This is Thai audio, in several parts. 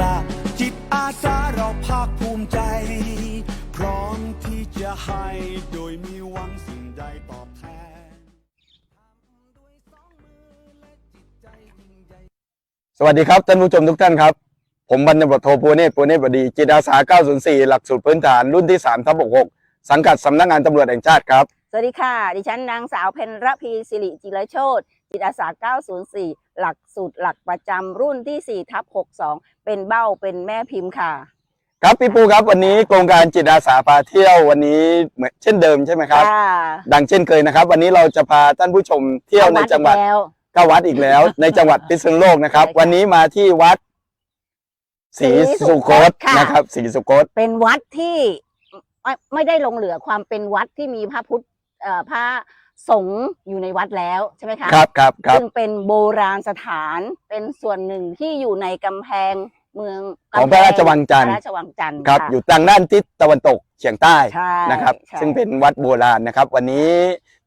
ละจิตอาสาเราภาคภูมิใจ พร้อมที่จะให้โดยมีหวังสิ่งใดตอบแทนสวัสดีครับท่านผู้ชมทุกท่านครับ ผมพันตำรวจโทปูเนศปูเนศบดี จิตอาสา 904 หลักสูตรพื้นฐานรุ่นที่3ทับ66สังกัดสำนักงานตำรวจแห่งชาติครับ สวัสดีค่ะ ดิฉันนางสาวเพนระพีสิริจิรโชตจิตอาสา 904 หลักสูตรหลักประจำรุ่นที่4ทับ62 เป็นเบ้าเป็นแม่พิมพ์ค่ะ ครับพี่ปูครับวันนี้โครงการจิตอาสาพาเที่ยววันนี้เหมือนเช่นเดิมใช่ไหมครับค่ะดังเช่นเคยนะครับ วันนี้เราจะพาท่านผู้ชมเที่ยวในจังหวัดแล้วเก้าวัดอีกแล้ว ในจังหวัดพิษณุโลกนะครับใช่ค่ะวันนี้มาที่วัดศรีศรีสุสุคคตตค่ะนะครับศรีสุคตเป็นวัดที่ไม่ไม่ได้ลงเหลือความเป็นวัดที่มีพระพุทธเอ่อพระ สงฆ์อยู่ในวัดแล้วใช่ไหมคะครับครับครับซึ่งเป็นโบราณสถานเป็นส่วนหนึ่งที่อยู่ในกำแพงเมืองของพระราชวังจันทร์พระราชวังจันทร์ครับะอยู่ทางด้านทิศตะวันตกเฉียงใต้ใช่นะครับใช่ซึ่งเป็นวัดโบราณนะครับ วันนี้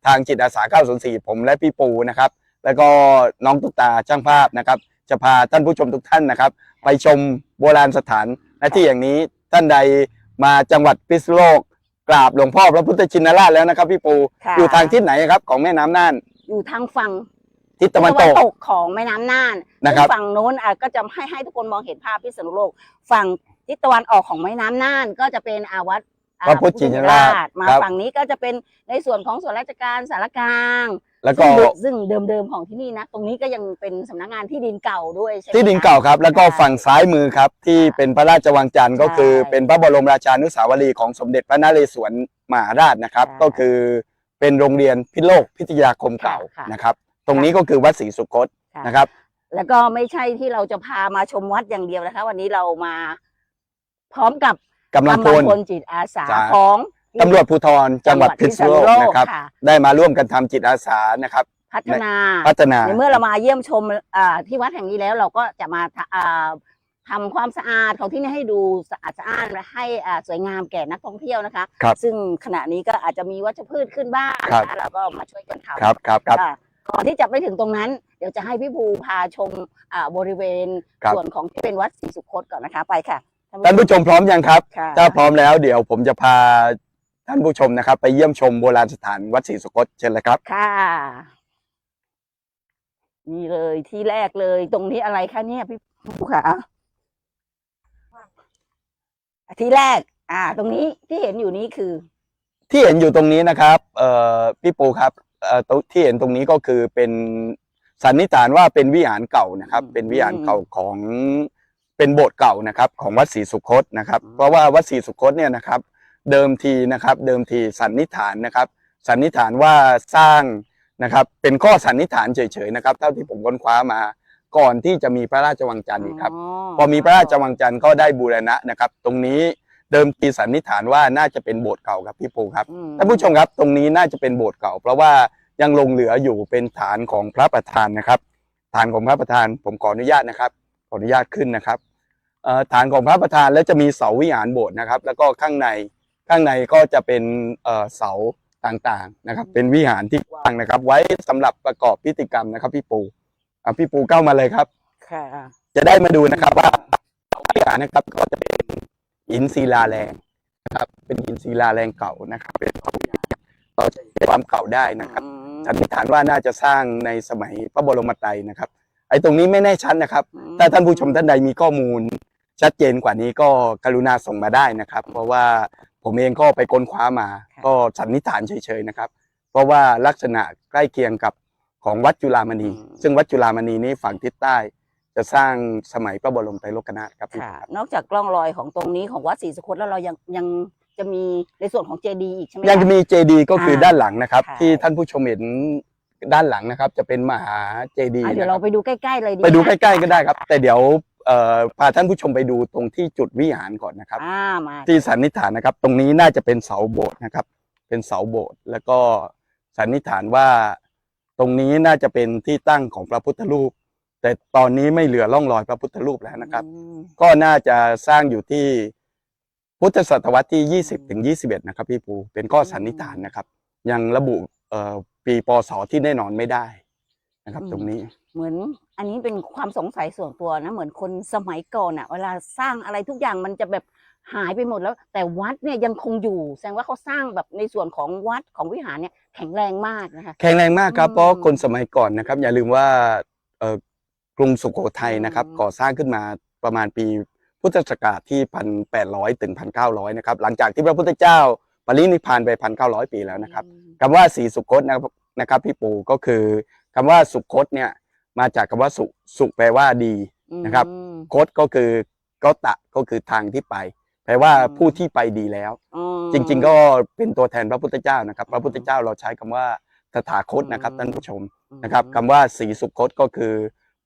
ทางจิตอาสา 904 ผมและพี่ปูนะครับ แล้วก็น้องตุ๊กตาช่างภาพนะครับ จะพาท่านผู้ชมทุกท่านนะครับ ไปชมโบราณสถานณที่อย่างนี้ท่านใดมาจังหวัดพิษณุโลก กราบหลวงพ่อพระพุทธชินราชแล้วนะครับ พี่ปูค่ะ อยู่ทางทิศไหนครับของแม่น้ำน่านอยู่ทางฝั่งทิศตะวันตก ของแม่น้ำน่านนะครับ ซึ่งฝั่งโน้นอะก็จะให้ให้ทุกคนมองเห็นภาพพิษณุโลก ฝั่งทิศตะวันออกของแม่น้ำน่านก็จะเป็นอาวัดอ่าพระพุทธชินราชมาครับ ฝั่งนี้ก็จะเป็นในส่วนของส่วนราชการสารกลาง แล้วก็ซึ่งซึ่งเดิมๆของที่นี่นะ ตรงนี้ก็ยังเป็นสำนักงานที่ดินเก่าด้วยใช่ไหมที่ดินคะ เก่าครับ แล้วก็ใช่ฝั่งซ้ายมือครับ ที่เป็นพระราชวังจันทร์ก็คือ ใช่เป็นพระบรมราชานุสาวรีย์ของสมเด็จพระนเรศวรมหาราชนะครับ ใช่ก็คือเป็นโรงเรียนพิโลกพิทยาคมเก่าค่ะ นะครับ ตรงนี้ก็คือวัดศรีสุคตค่ะนะครับ แล้วก็ไม่ใช่ที่เราจะพามาชมวัดอย่างเดียวนะคะ วันนี้เรามาพร้อมกับกำลังพลพลจิตอาสาจ้าของ ตำรวจภูธรจังหวัดพิษณุโลกนะครับค่ะได้มาร่วมกันทำจิตอาสานะครับ พัฒนาพัฒนาในเมื่อเรามาเยี่ยมชมอ่าที่วัดแห่งนี้แล้วเราก็จะมาทะอ่าทำความสะอาดของที่นี่ให้ดูสะอาดสะอ้านและให้อ่าสวยงามแก่นักท่องเที่ยวนะคะครับซึ่งขณะนี้ก็อาจจะมีวัชพืชขึ้นบ้างครับนะคะเราก็มาช่วยกันทำครับครับครับค่ะก่อนที่จะไปถึงตรงนั้น เดี๋ยวจะให้พี่ภูพาชมอ่าบริเวณครับส่วนของที่เป็นวัดศรีสุคตก่อนนะคะไปค่ะท่านผู้ชมพร้อมยังครับค่ะถ้าพร้อมแล้วเดี๋ยวผมจะพา ท่านผู้ชมนะครับ ไปเยี่ยมชมโบราณสถานวัดศรีสุคตเชิญเลยครับ ค่ะ นี่เลยที่แรกเลย ตรงนี้อะไรคะเนี่ยพี่ภูค่ะที่แรก อ่า ตรงนี้ที่เห็นอยู่นี้คือ ที่เห็นอยู่ตรงนี้นะครับ เอ่อพี่ปูครับเอ่อตรงที่เห็นตรงนี้ก็คือเป็นสันนิษฐานว่าเป็นวิหารเก่านะครับอืมเป็นวิหารเก่าของเป็นโบสถ์เก่านะครับ ของวัดศรีสุคตนะครับ เพราะว่าวัดศรีสุคตเนี่ยนะครับ เดิมทีนะครับ เดิมทีสันนิษฐานนะครับ สันนิษฐานว่าสร้างนะครับ เป็นข้อสันนิษฐานเฉยๆนะครับ เท่าที่ผมค้นคว้ามา ก่อนที่จะมีพระราชวังจันทร์อีกครับ พอมีพระราชวังจันทร์ก็ได้บูรณะนะครับ ตรงนี้เดิมทีสันนิษฐานว่าน่าจะเป็นโบสถ์เก่าครับพี่ปูครับอืมท่านผู้ชมครับตรงนี้น่าจะเป็นโบสถ์เก่า เพราะว่ายังลงเหลืออยู่เป็นฐานของพระประธานนะครับฐานของพระประธานผมขออนุญาตนะครับขออนุญาตขึ้นนะครับเอ่อฐานของพระประธานแล้วจะมีเสาวิหารโบสถ์นะครับ แล้วก็ข้างใน ข้างในก็จะเป็นเอ่อเสาต่างๆนะครับ เป็นวิหารที่กว้างนะครับ ไว้สำหรับประกอบพิธีกรรมนะครับ พี่ปูอะพี่ปูเข้ามาเลยครับค่ะจะได้มาดูนะครับว่าเสาวิหารนะครับก็จะเป็นหินศิลาแรงนะครับ เป็นหินศิลาแรงเก่านะครับ เป็นเสาวิหารเราจะเห็นความเก่าได้นะครับอืมสันนิษฐานว่าน่าจะสร้างในสมัยพระบรมไตรนะครับ ไอ้ตรงนี้ไม่แน่ชัดนะครับอืมถ้าท่านผู้ชมท่านใดมีข้อมูลชัดเจนกว่านี้ก็กรุณาส่งมาได้นะครับ เพราะว่า ผมเองก็ไปค้นคว้ามา ก็สันนิษฐานเฉยๆนะครับ เพราะว่าลักษณะใกล้เคียงกับของวัดจุฬามณี ซึ่งวัดจุฬามณีนี้ฝั่งทิศใต้ จะสร้างสมัยพระบรมไตรโลกนาถครับพี่ค่ะครับนอกจากกล้องรอยของตรงนี้ของวัดศรีสุคตแล้วเรายังยังจะมีในส่วนของเจดีย์อีกใช่ไหมยังจะคะมีเจดีก็คืออาด้านหลังนะครับค่ะที่ท่านผู้ชมเห็นด้านหลังนะครับ จะเป็นมหาเจดีอะเดี๋ยวนะคเรารับไปดูใกล้ๆเลยดีไปดูหมใกล้ๆก็ได้ครับ แต่เดี๋ยว เอ่อพาท่านผู้ชมไปดูตรงที่จุดวิหารก่อนนะครับ อ่ามาที่สันนิษฐานนะครับ ตรงนี้น่าจะเป็นเสาโบสถ์นะครับ เป็นเสาโบสถ์แล้วก็สันนิษฐานว่าตรงนี้น่าจะเป็นที่ตั้งของพระพุทธรูป แต่ตอนนี้ไม่เหลือร่องรอยพระพุทธรูปแล้วนะครับ อืมก็น่าจะสร้างอยู่ที่พุทธศตวรรษที่ 20ถึง21 นะครับพี่ปูเป็นข้อสันนิษฐานนะครับ ยังระบุเอ่อปีปศที่แน่นอนไม่ได้นะครับ ตรงนี้ เหมือนอันนี้เป็นความสงสัยส่วนตัวนะ เหมือนคนสมัยก่อนอะเวลาสร้างอะไรทุกอย่างมันจะแบบหายไปหมดแล้ว แต่วัดเนี่ยยังคงอยู่แสดงว่าเขาสร้างแบบในส่วนของวัดของวิหารเนี่ยแข็งแรงมากนะคะ แข็งแรงมากครับอืมเพราะคนสมัยก่อนนะครับ อย่าลืมว่าเอ่อกรุงสุโขทัยนะครับอืมก่อสร้างขึ้นมาประมาณปีพุทธศักราชที่พันแปดร้อยถึงพันเก้าร้อยนะครับ หลังจากที่พระพุทธเจ้าปรินิพพานไปพันเก้าร้อยปีแล้วนะครับอืมคำว่าสีสุคตนะครับนะครับพี่ปูก็คือคำว่าสุคตเนี่ย มาจากคำว่าสุสุแปลว่าดีนะครับอืมคตก็คือก็ตะก็คือทางที่ไป แปลว่าอืมผู้ที่ไปดีแล้วอืมจริง ๆ ก็เป็นตัวแทนพระพุทธเจ้านะครับ พระพุทธเจ้าเราใช้คำว่าตถาคตนะครับอืมท่านผู้ชมนะครับคำว่าสีสุคตก็คือ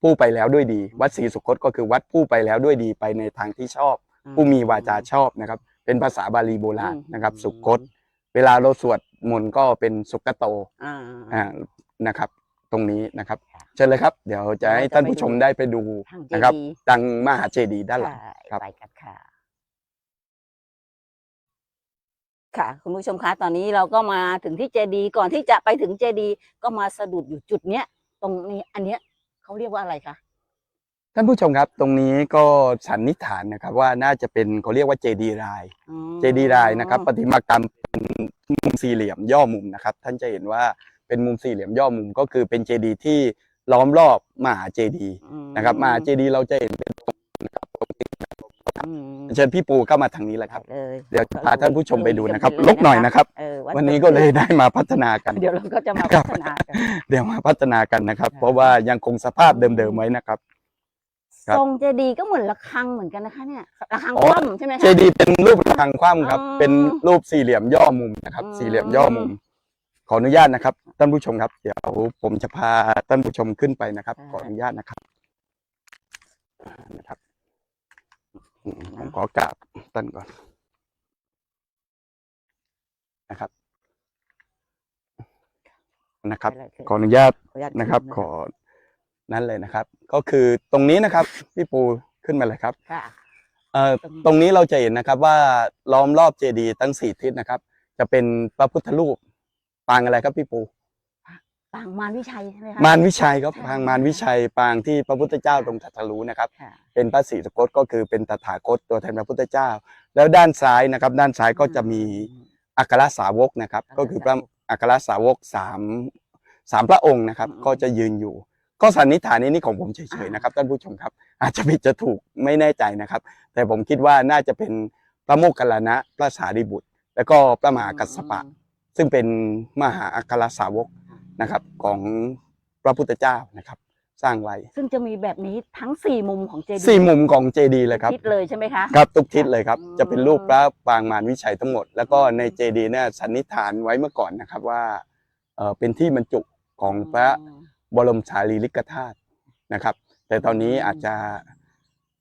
ผู้ไปแล้วด้วยดี วัดสีสุคตก็คือวัดผู้ไปแล้วด้วยดีไปในทางที่ชอบ ผู้มีวาจาชอบนะครับ เป็นภาษาบาลีโบราณนะครับ สุคตเวลาเราสวดมนต์ก็เป็นสุกโตอ่าอ่านะครับ ตรงนี้นะครับค่ะเชิญเลยครับ เดี๋ยวจะให้เราจะท่านผู้ไปดูชมได้ไปดูทางเจนะครับดีย์ดังมหาเจดีย์ด้านหลังใช่ครับไปกันค่ะ ค่ะ คุณผู้ชมคะตอนนี้เราก็มาถึงที่เจดีย์ก่อนที่จะไปถึงเจดีย์ก็มาสะดุดอยู่จุดเนี้ยตรงนี้อันเนี้ยเขาเรียกว่าอะไรคะท่านผู้ชมครับตรงนี้ก็สันนิษฐานนะครับ ว่าน่าจะเป็นเขาเรียกว่าเจดีย์รายอืมเจดีย์รายนะครับประติมากรรมเป็นมุมสี่เหลี่ยมย่อมุมนะครับ ท่านจะเห็นว่า เป็นมุมสี่เหลี่ยมย่อมุมก็คือเป็นเจดีย์ที่ล้อมรอบมหาเจดีย์อืมนะครับมหาเจดีย์เราจะเห็นเป็นอืมเชิญพี่ปูเข้ามาทางนี้แหละครับเลยเดี๋ยวพาท่านผู้ชมไปดูนะครับกัลกหน่อยนะครับเออวันนี้ก็เลยได้มาพัฒนากัน เดี๋ยวเราก็จะมาครัพับฒนากันเดี๋ยวมาพัฒนากันนะครับค่ะเพราะว่ายังคงสภาพเดิมๆไว้นะครับครับทรงเจดีย์ก็เหมือนระฆังเหมือนกันนะคะเนี่ยระฆังอ๋คอว่ำใช่ไหมคะเจดีย์เป็นรูประฆังคว่ำครับอ๋อเป็นรูปสี่เหลี่ยมย่อมุมนะครับอืมสี่เหลี่ยมย่อมุม ขออนุญาตนะครับท่านผู้ชมครับ เดี๋ยวผมจะพาท่านผู้ชมขึ้นไปนะครับ ขออนุญาตนะครับอ่านะครับอืมผมขอกราบท่านก่อนนะครับ นะครับไปเลยขออนุญาตขออนุญาตนะครับขึ้ขอนั่นเลยนะครับ ก็คือตรงนี้นะครับพี่ปูขึ้นมาเลยครับค่ะเอ่อตรงนี้ตรงนี้เราจะเห็นนะครับว่าล้อมรอบเจดีย์ทั้งสี่ทิศนะครับ จะเป็นพระพุทธรูป ปางอะไรครับพี่ปูปางมารวิชัยใช่ไหมคะ มารวิชัยครับใช่ปางมารวิชัยปางที่พระพุทธเจ้าทรงตรัสรู้นะครับ ค่ะ เป็นพระศรีสกตก็คือเป็นตถาคตตัวแทนพระพุทธเจ้า แล้วด้านซ้ายนะครับ ด้านซ้ายก็จะมีอัครสาวกนะครับก็คือพระอัครสาวกสามสามพระองค์นะครับ ก็จะยืนอยู่ ก็สันนิษฐานนี้นี่ของผมเฉยๆนะครับท่านผู้ชมครับ อาจจะผิดจะถูกไม่แน่ใจนะครับ แต่ผมคิดว่าน่าจะเป็นพระโมคคัลลานะพระสารีบุตร แล้วก็พระมหากัสสปะ ซึ่งเป็นมหาอัครสาวกนะครับของพระพุทธเจ้านะครับ สร้างไว้ ซึ่งจะมีแบบนี้ทั้งสี่มุมของเจดีย์สี่มุมของเจดีย์เลยครับทิศเลยใช่ไหมคะครับทุกทิศเลยครับอืมจะเป็นรูปพระปางมารวิชัยทั้งหมด แล้วก็ในเจดีย์เนี่ยสันนิษฐานไว้เมื่อก่อนนะครับว่าเออเป็นที่บรรจุของพระบรมสารีริกธาตุนะครับ แต่ตอนนี้อาจจะ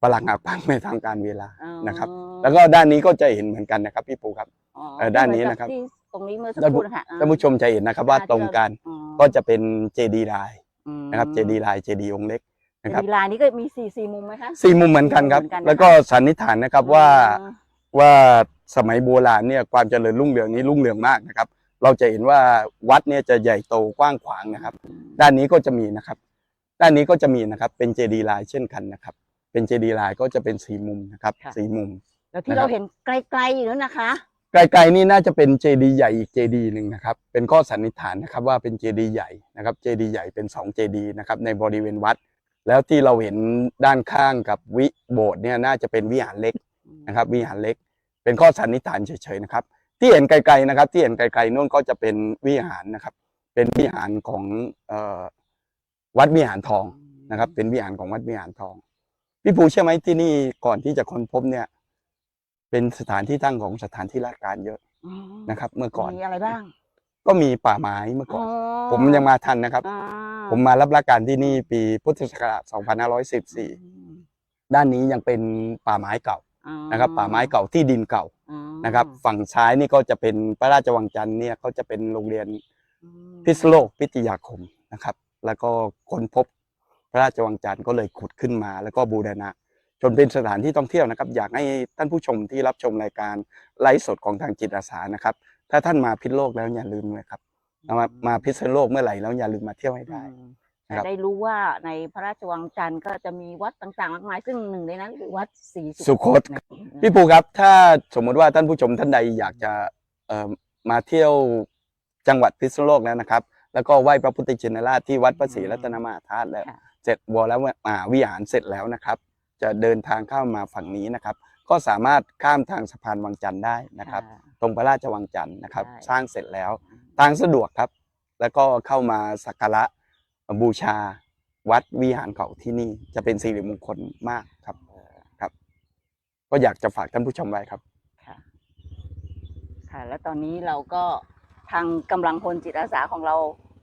ประหลักหักพังในทางการเวลาอ๋อนะครับ แล้วก็ด้านนี้ก็จะเห็นเหมือนกันนะครับพี่ปูครับอ๋อเอ่อด้านนี้นะครับ ที่ ตรงนี้เมื่อสักท่านคผู้รู่นะคะท่านผู้ชมจะเห็นนะครับว่าตรงกันอ๋อก็จะเป็นเจดีย์ลายอืมนะครับเจดีย์ลายเจดีย์องค์เล็กเจนะครับดีย์ลายนี้ก็มีสี่สี่มุมไหมคะสี่มุมเหมือนกันครับเหมือนกันนะคะแล้วก็สันนิษฐานนะครับว่าอ๋อว่าสมัยโบราณเนี่ยความเจริญรุ่งเรืองนี้รุ่งเรืองมากนะครับ เราจะเห็นว่าวัดเนี่ยจะใหญ่โตกว้างขวางนะครับ ด้านนี้ก็จะมีนะครับ ด้านนี้ก็จะมีนะครับเป็นเจดีย์ลายเช่นกันนะครับ เป็นเจดีย์ลายก็จะเป็นสีมุมนะครับสีมุมแล้วที่นะครับเราเห็นไกลๆอยู่นั้นนะคะ ไกลๆนี่น่าจะเป็นเจดีย์ใหญ่อีกเจดีย์หนึ่งนะครับ เป็นข้อสันนิษฐานนะครับว่าเป็นเจดีย์ใหญ่นะครับเจดีย์ใหญ่เป็นสองเจดีย์นะครับในบริเวณวัด แล้วที่เราเห็นด้านข้างกับวิโบสถ์เนี่ยน่าจะเป็นวิหารเล็กนะครับ วิหารเล็ก เป็นข้อสันนิษฐานเฉยๆนะครับ ที่เห็นไกลๆนะครับ ที่เห็นไกลๆนู่นก็จะเป็นวิหารนะครับ เป็นวิหารของออวัดวิหารทองนะครับ เป็นวิหารของวัดวิหารทองพี่ปูเชื่อไหมที่นี่ก่อนที่จะค้นพบเนี่ย เป็นสถานที่ตั้งของสถานที่ราชการเยอะอ๋อนะครับ เมื่อก่อนมีอะไรบ้างก็มีป่าไม้เมื่อก่อน ผมยังมาทันนะครับ อ่าผมมารับราชการที่นี่ปีพุทธศักราช 2514 ด้านนี้ยังเป็นป่าไม้เก่าอ๋อนะครับ ป่าไม้เก่าที่ดินเก่าอ๋อนะครับ ฝั่งซ้ายนี่ก็จะเป็นพระราชวังจันทร์เนี่ยเขาจะเป็นโรงเรียน อืมพิษณุโลกพิทยาคมนะครับ แล้วก็ค้นพบพระราชวังจันทร์ก็เลยขุดขึ้นมา แล้วก็บูรณะ จนเป็นสถานที่ท่องเที่ยวนะครับ อยากให้ท่านผู้ชมที่รับชมรายการไลฟ์สดของทางจิตอาสานะครับ ถ้าท่านมาพิษณุโลกแล้วอย่าลืมเลยครับมามาพิษณุโลกเมื่อไหร่แล้วอย่าลืมมาเที่ยวให้ได้อืมจะครับได้รู้ว่าในพระราชวังจันทร์ก็จะมีวัดต่างๆมากมายซึ่งหนึ่งในนั้นคือวัดศรีสุคตนะพี่ปูครับ ถ้าสมมติว่าท่านผู้ชมท่านใดอยากจะเอ่อมาเที่ยวจังหวัดพิษณุโลกแล้วนะครับ แล้วก็ไหว้พระพุทธชินราชที่วัดพระศรีรัตนมหาธาตุแล้วค่ะเสร็จวรมหาวิหารเสร็จแล้วนะครับ จะเดินทางเข้ามาฝั่งนี้นะครับ ก็สามารถข้ามทางสะพานวังจันทร์ได้นะครับค่ะตรงพระราชวังจันทร์นะครับใช่สร้างเสร็จแล้วทางสะดวกครับ แล้วก็เข้ามาสักการะบูชาวัดวิหารเก่าที่นี่จะเป็นสิริมงคลมากครับครับ ก็อยากจะฝากท่านผู้ชมไว้ครับค่ะค่ะ แล้วตอนนี้เราก็ทางกำลังพลจิตอาสาของเรา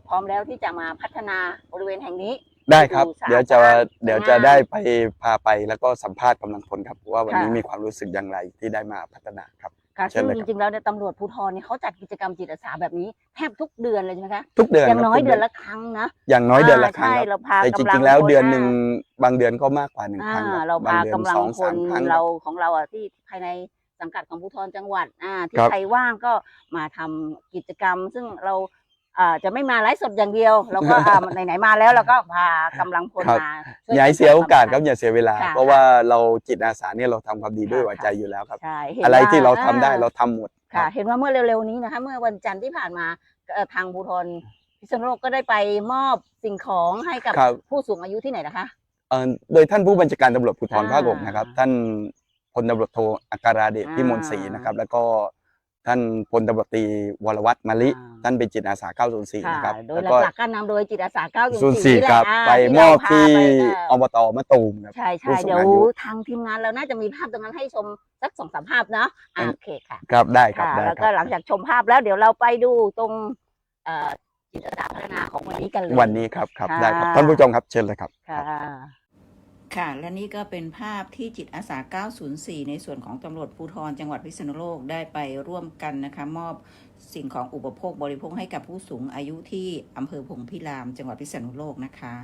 พร้อมแล้วที่จะมาพัฒนาบริเวณแห่งนี้ ได้ครับดูสะอาดเดี๋ยวจะสะอาดเดี๋ยวจะได้ไปพาไปแล้วก็สัมภาษณ์กำลังพลครับว่าวันนี้ค่ะมีความรู้สึกอย่างไรที่ได้มาพัฒนาครับค่ะเชิญซึ่งเลยจครับริงๆแล้วเนี่ยตำรวจภูธรเนี่ยเขาจัดกิจกรรมจิตอาสาแบบนี้แทบทุกเดือนเลยใช่ไหมคะทุกเดือนอย่างครับน้อยทุกเดือนละครั้งนะอย่างน้อยเดือนละครั้งใช่ครับเราพาแต่จกำลัริงงๆแล้วพลเดือนหนึ่งบางเดือนก็มากกว่าหนึ่งคอ่ารั้งครับเราบางพาเดือนกำลังสองพสาลมครั้งเราของเราอะที่ภายในสังกัดของภูธรจังหวัดอ่าที่ครับใครว่างก็มาทำกิจกรรม ซึ่งเรา อ่าจะไม่มาไลฟ์สดอย่างเดียวเราก็อ่าไหนๆมาแล้วเราก็พากำลังพลครับ มาช่วอย่าให้เสียโอกาสครับอย่าเสียเวลาค่ะเพราะว่าเราจิตอาสาเนี่ยเราทำความดีด้วยค่ะหัวใจอยู่แล้วครับ ใช่ห็นอะไรว่ที่เราทำได้อ่เราทำหมดคค่ะรับเห็นว่าเมื่อเร็วๆนี้นะคะ เมื่อวันจันทร์ที่ผ่านมาเอ่อทางภูธรพิษณุโลกก็ได้ไปมอบสิ่งของให้กับครับผู้สูงอายุที่ไหนนะคะ เอ่อโดยท่านผู้บัญชาการตำรวจภูธรอ่าภาคหกนะครับท่านพลตำรวจโทอัครราเดชอ่าพิมลศรีนะครับ แล้วก็ ท่านพลตำรวจตรีวรวัตรมะลิ อ่า ท่านเป็นจิตอาสา 904ค่ะนะครับโดยแล้วก็หลักๆการนำโดยจิตอาสา9 04 ครับ ไปมอบที่อบตมะตูมครับ ใช่ผู้ใช่สูงเดี๋ยวอายุ ทางทีมงานเราน่าจะมีภาพตรงนั้นให้ชมสักสองสามภาพเนาะอะอืมโอเคค่ะ ครับได้ครับค่ะได้แล้วคก็รับหลังจากชมภาพแล้วเดี๋ยวเราไปดูตรงเอ่อจิตอาสาพัฒนาของวันนี้กันเลยวันนี้ครับครับค่ะได้ครับท่านผู้ชมครับเชิญเลยครับ ค่ะ ค่ะ และนี่ก็เป็นภาพที่จิตอาสา 904 ในส่วนของตำรวจภูธรจังหวัดพิษณุโลกได้ไปร่วมกันนะคะ มอบสิ่งของอุปโภคบริโภคให้กับผู้สูงอายุที่อำเภอพงพิราม จังหวัดพิษณุโลกนะคะ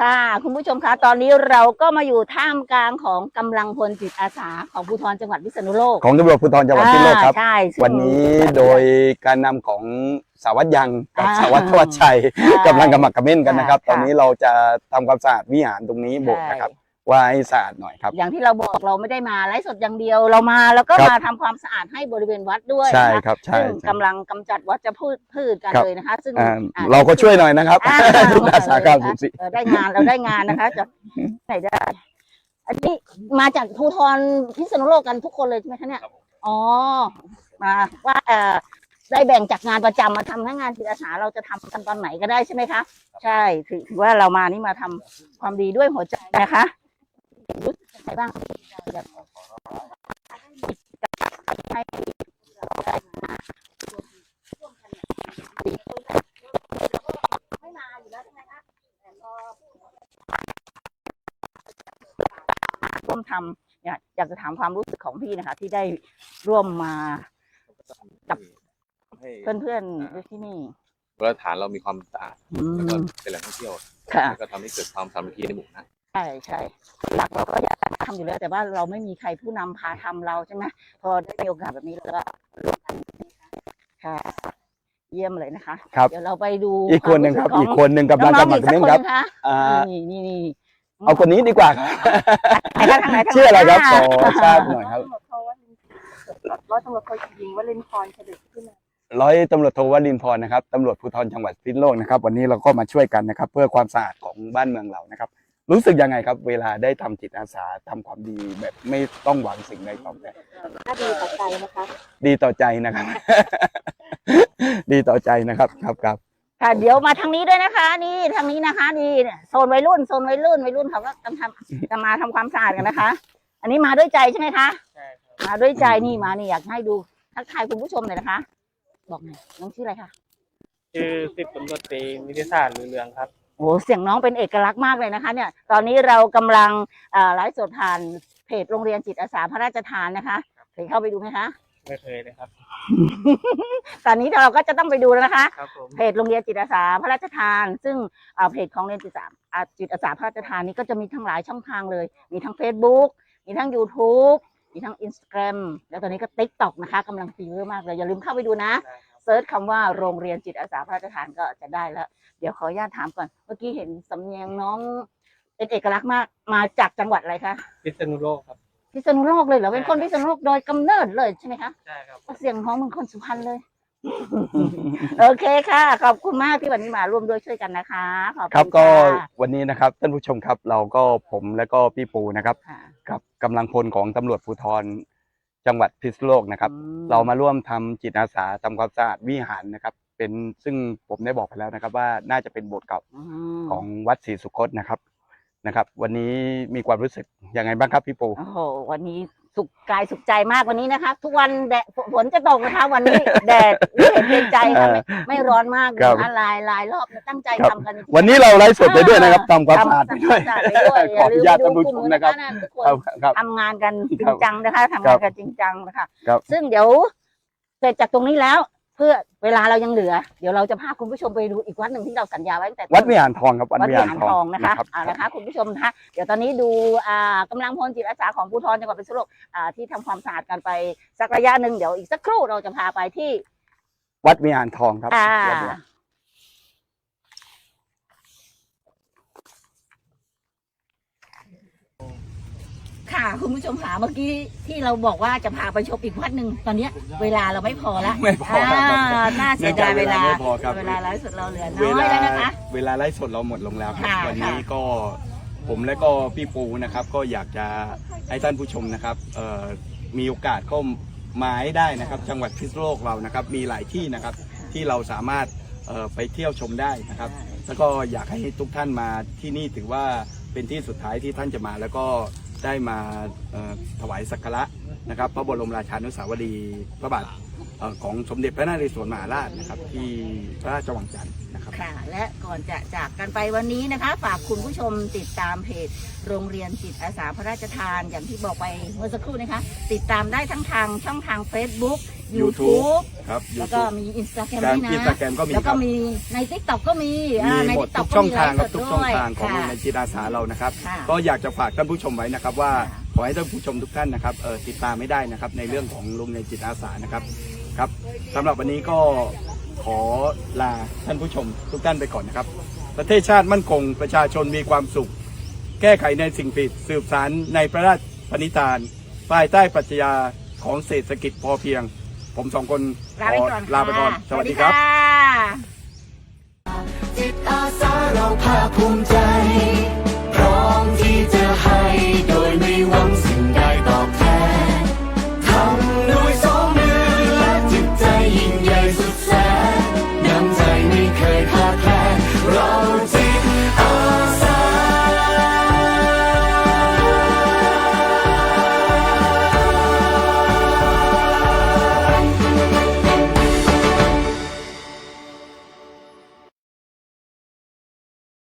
ค่ะ คุณผู้ชมคะตอนนี้เราก็มาอยู่ท่ามกลางของกำลังพลจิตอาสาของภูธรจังหวัดพิษณุโลกของตำรวจภูธรจังหวัดพิษณุโลกครับ อ่าใช่ซึ่ง วันนี้โดยการนำของสารวัตรยังกับอ่าสารวัตรทวัชชัยใช่กำลังกำมักกระเม่นกันนะครับ ค่ะตอนนี้เราจะทำความสะอาดวิหารตรงนี้โบสถ์นะครับ ว่าให้สะอาดหน่อยครับ อย่างที่เราบอกเราไม่ได้มาไลฟ์สดอย่างเดียวเรามาแล้วก็ครับมาทำความสะอาดให้บริเวณวัดด้วยใช่นะคะครับใช่ซึ่งใช่กำลังกำจัดวัชพืชพืชกันครับ เลยนะคะ ซึ่งอ่าอ่เราก็ช่วยหน่อยนะครับอ่าจิตอาสาเลยเก้านะคะสิบสี่เออได้งานเราได้งานนะคะจะไหนได้ อันนี้มาจากภูธรพิษณุโลกกันทุกคนเลยใช่ไหมคะเนี่ยอ๋อมาว่าเออได้แบ่งจากงานประจำมาทำทั้งงานจิตอาสาเราจะทำกันตอนไหนก็ได้ใช่ไหมคะ ใช่ถือถือว่าเรามานี่มาทำความดีด้วยหัวใจนะคะ รู้สึกยังไงบ้างอยากให้ไม่มาอยู่แล้วใช่ไหมคะแต่ก็ร่วมทำอยากอยากจะถามความรู้สึกของพี่นะคะ ที่ได้ร่วมมากับให้เพื่อนๆด้วยที่นี่มาตรฐานเรามีความสะอาดอืแล้วก็มเป็นแหล่งท่องเที่ยวค่ะแล้วก็ทำให้เกิดความสามัคคีในหมู่นะ ใช่ใช่หลักเราก็อยากทำอยู่แล้วแต่ว่าเราไม่มีใครผู้นำพาทำเราใช่ไหมพอได้มีโอกาสแบบนี้เราก็ร่วมกันค่ะ เยี่ยมเลยนะคะครับเดี๋ยวเราไปดูอีกคนหนึ่งครับวามอีกคนหนึ่งกำลังน้อกำมัๆกกระเม่นครับอีกสักอ่าคนนะคะนี่นี่นี่เอาคนนี้ดีกว่าครับไหนคะทางไหนทางหนชื่ออะไรครับขออ่าทราบหน่อยครับร้อยตำรวจโทหญิงวลินทร์เฉลิมขึ้นมาร้อยตำรวจโทวรินทร์นะครับตำรวจภูธรจังหวัดพิษณุโลกนะครับ วันนี้เราก็มาช่วยกันนะครับ เพื่อความสะอาดของบ้านเมืองเรานะครับ รู้สึกยังไงครับ เวลาได้ทำจิตอาสาทำความดีแบบไม่ต้องหวังสิ่งใดตอบแทนถ้าดีต่อใจนะคะ ดีต่อใจนะครับ ดีต่อใจนะครับครับครับค่ะเดี๋ยวมาทางนี้ด้วยนะคะ นี่ทางนี้นะคะนี่โซนวัยรุ่นโซนวัยรุ่นวัยรุ่นเขาก็กำทำจะมาทำความสะอาดกันนะคะ อันนี้มาด้วยใจใช่ไหมคะใช่ครับมาด้วยใจนี่มานี่อยากให้ดูทักทายคุณผู้ชมหน่อยนะคะ บอกหน่อยน้องชื่ออะไรคะชื่อสิบตำรวจตรีนิติศาสตร์หรือเรืองครับ โอ้เสียงน้องเป็นเอกลักษณ์มากเลยนะคะ เนี่ย ตอนนี้เรากำลังเอ่อไลฟ์สดผ่านเพจโรงเรียนจิตอาสาพระราชทานนะคะเคยเข้าไปดูไหมคะไม่เคยเลยครับ ตอนนี้เราก็จะต้องไปดูแล้วนะคะครับผมเพจโรงเรียนจิตอาสาพระราชทาน ซึ่งอ่าเพจของเรียนจิตอาสาอ่าจิตอาสาพระราชทานนี้ก็จะมีทั้งหลายช่องทางเลย มีทั้ง Facebook มีทั้ง YouTube มีทั้ง Instagram แล้วตอนนี้ก็ TikTok นะคะกำลังฟีเวอร์มากเลย อย่าลืมเข้าไปดูนะเซิร์ชคำว่าโรงเรียนจิตอาสาพระราชทานก็จะได้แล้ว เดี๋ยวขออนุญาตถามก่อน เมื่อกี้เห็นสำเนียงน้อง เป็นเอกลักษณ์มากมาจากจังหวัดอะไรคะพิษณุโลกครับพิษณุโลกเลยเหรอเป็นคนพิษณุโลกโดยกำเนิดเลยใช่ไหมคะใช่ครับเสียงน้องเหมือนคนสุพรรณเลย โอเคค่ะ ขอบคุณมากที่วันนี้มาร่วมด้วยช่วยกันนะคะขอบณครับก็ค่ะวันนี้นะครับท่านผู้ชมครับเราก็ผมและก็พี่ปูนะครับค่ะกับกำลังพลของตำรวจภูธรจังหวัดพิษณุโลกนะครับ อืเรามาร่วมทำจิตอาสาทำความสะอาดวิหารนะครับ เป็นซึ่งผมได้บอกไปแล้วนะครับ ว่าน่าจะเป็นโบสถ์เก่ามของวัดศรีสุคตนะครับนะครับ วันนี้มีความรู้สึกยังไงบ้างครับพี่ปู โอ้โหวันนี้ สุขกายสุขใจมากวันนี้นะคะ ทุกวันแดดฝนจะตกนะคะ วันนี้แดดไม่เห็นเป็นใจค่ะไม่ไม่ร้อนมากครับ นะคะหลายหลายรอบตั้งใจครับทำกันจริงๆวันนี้เราไลฟ์สดไปด้วยนะครับทำความสะอาดไปด้วย ทำความสะอาดไปด้วยขออนุญาตท่านผู้ชมนะครับ อย่าลืมไปดูกลุ่มครับนะคะทุกคนครับ ทำงานกันจริครังบจังนะคะทำงานกันจริงจังนะคะ ครับซึ่งเดี๋ยวเสร็จจากตรงนี้แล้ว เพื่อเวลาเรายังเหลือ เดี๋ยวเราจะพาคุณผู้ชมไปดูอีกวัดหนึ่งที่เราสัญญาไว้ตั้งแต่ต้น วัดวิหารทองครับวัดวัดวิวิหารหารททอองงนะคะรับเอาละคะคุณผู้ชมนะคะเดี๋ยวตอนนี้ดูอ่ากำลังพลจิตอาสาของภูธรจังหวัดพิษณุโลกอ่าที่ทำความสะอาดกันไปสักระยะหนึ่งเดี๋ยวอีกสักครู่เราจะพาไปที่วัดวิหารทองครับอ่าวัดวิหาร ค่ะคุณผู้ชมค่ะเมื่อกี้ที่เราบอกว่าจะพาไปชมอีกวัดหนึ่งตอนเนี้ยเวลาเราไม่พอละไม่พอครับาน่าเสียดายเวลาไม่พอครับ เวลาไลฟ์สดเราเหลือเวน้อยลาแล้วนะคะ เวลาไลฟ์สดเราหมดลงแล้วครับ ค่ะวันนี้ค่ะก็ผมและก็พี่ปูนะครับ ก็อยากจะให้ท่านผู้ชมนะครับเอ่อมีโอกาสเข้ามาให้ได้นะครับ จังหวัดพิษณุโลกเรานะครับ มีหลายที่นะครับที่เราสามารถเอ่อไปเที่ยวชมได้นะครับ แล้วก็อยากให้ทุกท่านมาที่นี่ถือว่าเป็นที่สุดท้ายที่ท่านจะมาแล้วก็ ได้มาถวายสักการะนะครับ พระบรมราชานุสาวรีย์พระบาทของสมเด็จพระนเรศวรมหาราชนะครับ ที่พระราชวังจันทร์ ครับ ค่ะ และก่อนจะจากกันไปวันนี้นะคะ ฝากคุณผู้ชมติดตามเพจ โรงเรียนจิตอาสาพระราชทานอย่างที่บอกไปเมื่อสักครู่นะคะ ติดตามได้ทั้งทางช่องทาง Facebook YouTube ครับ แล้วก็ YouTube มีอินสตาแกรมการด้วยนะอินสตาแกรมก็มีแล้วคก็รับ มีใน t ิ k t o k ก็มีอ่ามีใน หมด t ิ k t o ทุ k กก็ช่องมีไลทางฟ์คสรับดทุกด้ช่องวยทางของโรงค่ะเรียนจิตอาสาเรานะครับ ค่ะก็อยากจะฝากท่านผู้ชมไว้นะครับว่าขอให้ท่านผู้ชมทุกท่านนะครับเออติดตามไม่ได้นะครับในเรื่องของโรงเรียนจิตอาสานะครับครับสำหรับวันนี้ก็ ขอลาท่านผู้ชมทุกท่านไปก่อนนะครับ ประเทศชาติมั่นคงประชาชนมีความสุข แก้ไขในสิ่งผิด สืบสารในพระราชปณิธานภายใต้ปรัชญาของเศรษฐกิจพอเพียง ผมสองคนลาไปก่อนลาไปก่อนค่ะสวัสดีครับค่ะจิตอาสาเราภาคภูมิใจ